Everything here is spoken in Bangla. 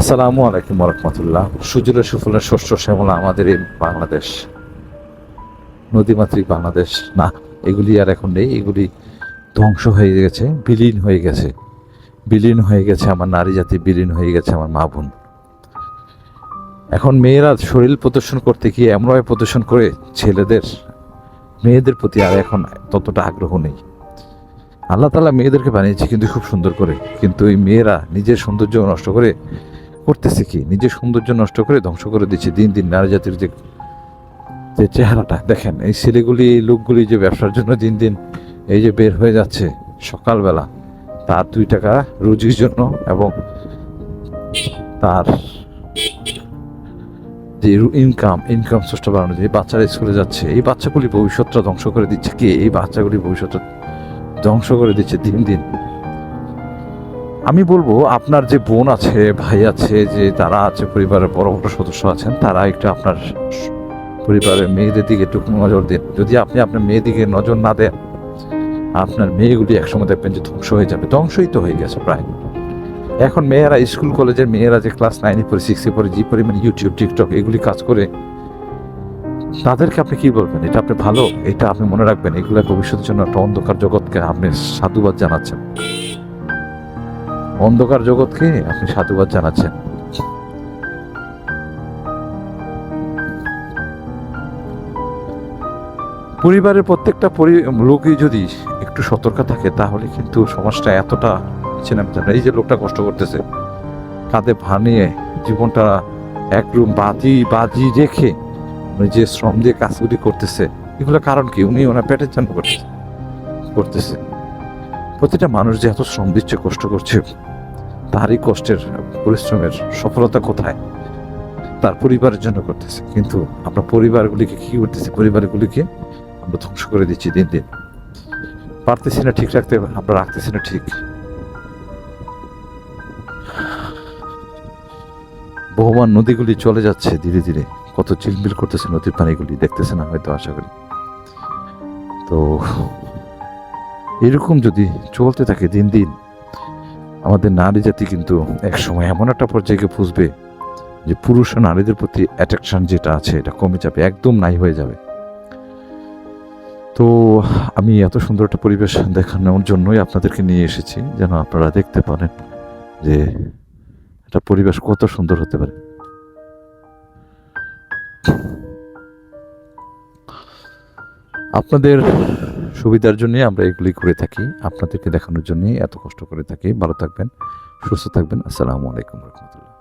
আসসালামু আলাইকুম রহমতুল্লাহ সুজলা সুফলের শস্য শ্যামলা আমাদের এই বাংলাদেশ। নদীমাতৃক বাংলাদেশ। না, এগুলি আর এখন নেই, এগুলি ধ্বংস হয়ে গেছে, বিলীন হয়ে গেছে। বিলীন হয়ে গেছে আমার নারী জাতি, বিলীন হয়ে গেছে আমার মা বোন। এখন মেয়েরা শরীর প্রদর্শন করতে গিয়ে এমনভাবে প্রদর্শন করে ছেলেদের, মেয়েদের প্রতি আর এখন ততটা আগ্রহ নেই। আল্লাহ তালা মেয়েদেরকে বানিয়েছে কিন্তু খুব সুন্দর করে। কিন্তু এই মেয়েরা নিজের সৌন্দর্য নষ্ট করে করতেছে কি? নিজের সৌন্দর্য নষ্ট করে ধ্বংস করে দিচ্ছে। দিন দিন নারী জাতির যে যে চেহারাটা, দেখেন, এই ছেলেগুলি এই লোকগুলি যে ব্যবসার জন্য দিন দিন এই যে বের হয়ে যাচ্ছে সকালবেলা, তার দুই টাকা রুজির জন্য এবং তার যে ইনকাম ইনকাম সোর্সটা বাড়ানো যে বাচ্চারা স্কুলে যাচ্ছে, এই বাচ্চাগুলি ভবিষ্যৎটা ধ্বংস করে দিচ্ছে কে? এই বাচ্চাগুলি ভবিষ্যৎটা ধ্বংস করে দিচ্ছে দিন দিন। আমি বলব, আপনার যে বোন আছে, ভাই আছে, যে তারা আছে, পরিবারের বড় বড় সদস্য আছেন, তারা একটু আপনার পরিবারের মেয়েদের দিকে একটু নজর দিন। যদি আপনি আপনার মেয়ের দিকে নজর না দেন, আপনার মেয়েগুলি একসময় দেখবেন যে ধ্বংস হয়ে যাবে। ধ্বংসই তো হয়ে গেছে প্রায়। এখন মেয়েরা স্কুল, কলেজের মেয়েরা যে ক্লাস নাইনে পড়ে সিক্সে পড়ে যে পরিমাণ ইউটিউব টিকটক এগুলি কাজ করে, তাদেরকে আপনি কি বলবেন? এটা আপনি ভালো? এটা আপনি মনে রাখবেন? এগুলো ভবিষ্যতের জন্য একটা অন্ধকার জগৎকে আপনি সাধুবাদ জানাচ্ছেন। অন্ধকার জগৎকে আপনি সাধুবাদ জানাচ্ছেন। পরিবারের প্রত্যেকটা পরি- লোকই যদি একটু সতর্ক থাকে, তাহলে কিন্তু সমাজটা এতটা নিচে। এই যে লোকটা কষ্ট করতেছে, কাঁধে ভানিয়ে জীবনটা এক রুম বাজি বাজি রেখে উনি যে শ্রম দিয়ে কাজগুলি করতেছে এগুলো কারণ কি? উনি ওনার পেটের জন্য করতেছে। করতেছে। প্রতিটা মানুষ যে এত শ্রম দিচ্ছে কষ্ট করছে, তারই কষ্টের পরিশ্রমের সফলতা কোথায়? তার পরিবারের জন্য করতেছে। কিন্তু আমরা পরিবারগুলিকে কি করতেছি? পরিবারগুলিকে আমরা ধ্বংস করে দিচ্ছি দিন দিন। পারতেছি না ঠিক রাখতে, আমরা রাখতেছি না ঠিক। বহুমান নদীগুলি চলে যাচ্ছে ধীরে ধীরে। কত চিলমিল করতেছে নদীর পানিগুলি দেখতেছে না হয়তো আশা করি। তো এরকম যদি চলতে থাকে দিন দিন, আমাদের নারী জাতি কিন্তু এক সময় এমন একটা পর্যায়ে বুঝবে যে পুরুষ ও নারীদের প্রতি অ্যাট্রাকশন যেটা আছে, এটা কমে যাবে, একদম নাই হয়ে যাবে। তো আমি এত সুন্দর একটা পরিবেশ দেখানোর জন্যই আপনাদেরকে নিয়ে এসেছি, যেন আপনারা দেখতে পারেন যে একটা পরিবেশ কত সুন্দর হতে পারে। আপনাদের সুবিধার জন্যই আমরা এগুলি করে থাকি। আপনাদেরকে দেখানোর জন্যই এত কষ্ট করে থাকি। ভালো থাকবেন, সুস্থ থাকবেন। আসসালামু আলাইকুম রহমতুল্লাহ।